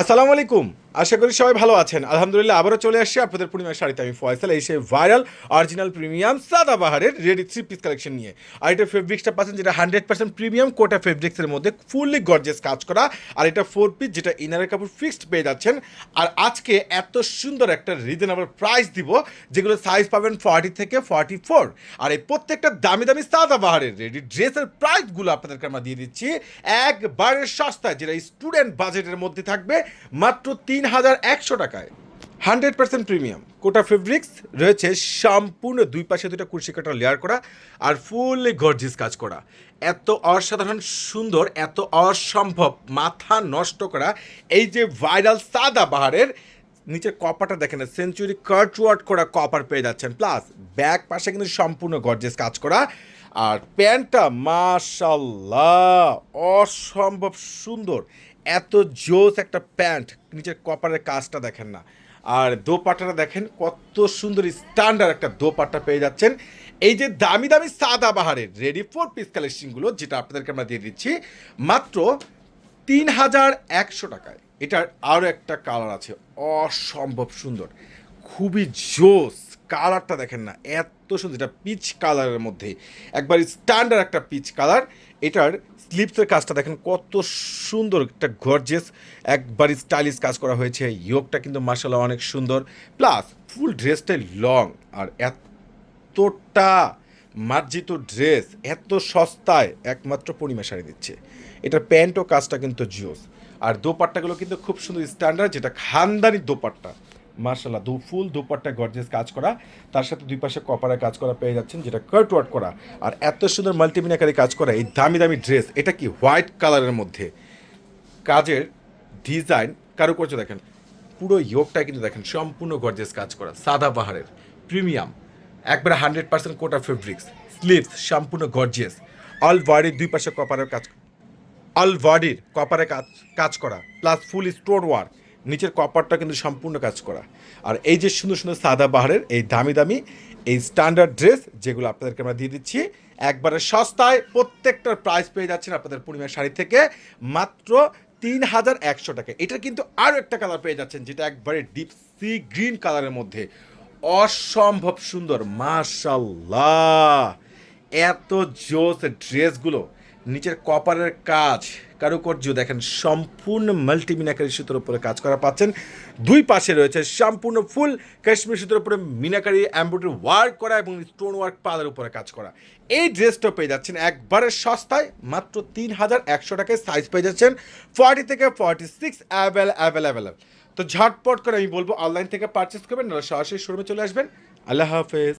আসসালামু আলাইকুম। আশা করি সবাই ভালো আছেন। আলহামদুলিল্লাহ আবারও চলে আসছি আপনাদের পূর্ণিমার শাড়িতে। আমি ফয়সাল, এই সেই ভাইরাল অরিজিনাল প্রিমিয়াম সাদা বাহারের রেডি থ্রি পিস কালেকশন নিয়ে। আর এটা ফেব্রিক্সটা পাচ্ছেন যেটা হান্ড্রেড পার্সেন্ট প্রিমিয়াম কোটা ফেব্রিক্সের মধ্যে ফুললি গর্জেস কাজ করা। আর এটা ফোর পিস যেটা ইনারের কাপড় ফিক্সড পেয়ে যাচ্ছেন। আর আজকে এত সুন্দর একটা রিজনেবল প্রাইস দিব, যেগুলো সাইজ পাবেন ফর্টি থেকে ফর্টি ফোর আর এই প্রত্যেকটা দামি দামি সাদা বাহারের রেডি ড্রেসের প্রাইসগুলো আপনাদেরকে আমরা দিয়ে দিচ্ছি। একবারের সস্তায়, যেটা স্টুডেন্ট বাজেটের মধ্যে থাকবে, মাত্র তিন হাজার একশো টাকায়। Hundred percent premium. Kota fabrics রয়েছে সম্পূর্ণ দুই পাশে দুটো কুর্সি কাটা লেয়ার করা আর ফুললি গর্জিস কাজ করা। এত অসাধারণ, সুন্দর, এত অসম্ভব, মাথা নষ্ট করা এই যে ভাইরাল সাদা বাহারের নিচের কপারটা দেখেন সেঞ্চুরি কার্ট ওয়ার্ড করা কপার পেয়ে যাচ্ছেন। প্লাস ব্যাক পাশে কিন্তু সম্পূর্ণ গর্জেস কাজ করা। আর প্যান্টটা মাশাল্লাহ অসম্ভব সুন্দর। এত জোস একটা প্যান্ট, নিচের কপারের কাজটা দেখেন না। আর দোপাট্টাটা দেখেন, কত সুন্দর স্ট্যান্ডার্ড একটা দোপাট্টা পেয়ে যাচ্ছেন। এই যে দামি দামি সাদা বাহারের রেডি ফোর পিস কালেকশনগুলো যেটা আপনাদেরকে আমরা দিয়ে দিচ্ছি, মাত্র তিন হাজার একশো টাকায়। এটার আরও একটা কালার আছে, অসম্ভব সুন্দর। খুবই জোস কালারটা দেখেন না, এত সুন্দর। এটা পিচ কালারের মধ্যে। একবার স্ট্যান্ডার্ড একটা পিচ কালার। এটার স্লিপসের কাজটা দেখেন, কত সুন্দর, একটা গর্জেস একবার স্টাইলিশ কাজ করা হয়েছে। ইয়োগটা কিন্তু মার্শাল্লাহ অনেক সুন্দর। প্লাস ফুল ড্রেসটাই লং আর এতটা মার্জিত ড্রেস এত সস্তায় একমাত্র পরিমা শাড়ি দিচ্ছে। এটার প্যান্ট ও কাজটা কিন্তু জিওস আর দোপাট্টাগুলো কিন্তু খুব সুন্দর স্ট্যান্ডার্ড যেটা খানদানি দোপাট্টা। মার্শাল্লাহ, দু ফুল দোপাট্টা গর্জেস কাজ করা, তার সাথে দুই পাশে কপারে কাজ করা পেয়ে যাচ্ছেন, যেটা কার্ট ওয়ার্ক করা। আর এত সুন্দর মাল্টিমিনাকারি কাজ করা, এই দামি দামি ড্রেস এটা কি হোয়াইট কালারের মধ্যে? কাজের ডিজাইন কারও কারুকার্য দেখেন, পুরো ইয়োগটা কিন্তু দেখেন, সম্পূর্ণ গর্জেস কাজ করা, সাদা বাহারের প্রিমিয়াম একবারে hundred percent Kota fabrics sleeves সম্পূর্ণ গর্জিয়াস অল বডির দুই পাশে কপারের কাজ অল বডির কপারে কাজ কাজ করা প্লাস ফুল স্টোর ওয়ার্ক নিচের কপারটা কিন্তু সম্পূর্ণ কাজ করা। আর এই যে সুন্দর সুন্দর সাদা বাহারের এই দামি দামি, এই স্ট্যান্ডার্ড ড্রেস যেগুলো আপনাদেরকে আমরা দিয়ে দিচ্ছি, একবারে সস্তায় প্রত্যেকটার প্রাইস পেয়ে যাচ্ছেন আপনাদের পূর্ণিমার শাড়ি থেকে মাত্র তিন হাজার একশো টাকা। এটা কিন্তু আরও একটা কালার পেয়ে যাচ্ছেন, যেটা একবারে ডিপ সি গ্রিন কালারের মধ্যে। অসম্ভব সুন্দর মাশাল্লাহ এত জোস ড্রেসগুলো নিচের কপারের কাজ কারুকার্য দেখেন, সম্পূর্ণ মাল্টিমিনাকারি সুতোর উপরে কাজ করা পাচ্ছেন। দুই পাশে রয়েছে সম্পূর্ণ ফুল কাশ্মীর সুতোর উপরে মিনাকারি এমব্রয়ডারি ওয়ার্ক করা এবং স্টোন ওয়ার্ক পালের উপরে কাজ করা। এই ড্রেসটা পেয়ে যাচ্ছেন একবারে সস্তায়, মাত্র তিন হাজার একশো টাকায় সাইজ পেয়ে যাচ্ছেন। ফর্টি থেকে forty six avail avail available তো ঝটপট করে আমি বলব অনলাইন থেকে পারচেস করবেন সরাসরি শোরুমে চলে আসবেন। আল্লাহ হাফেজ।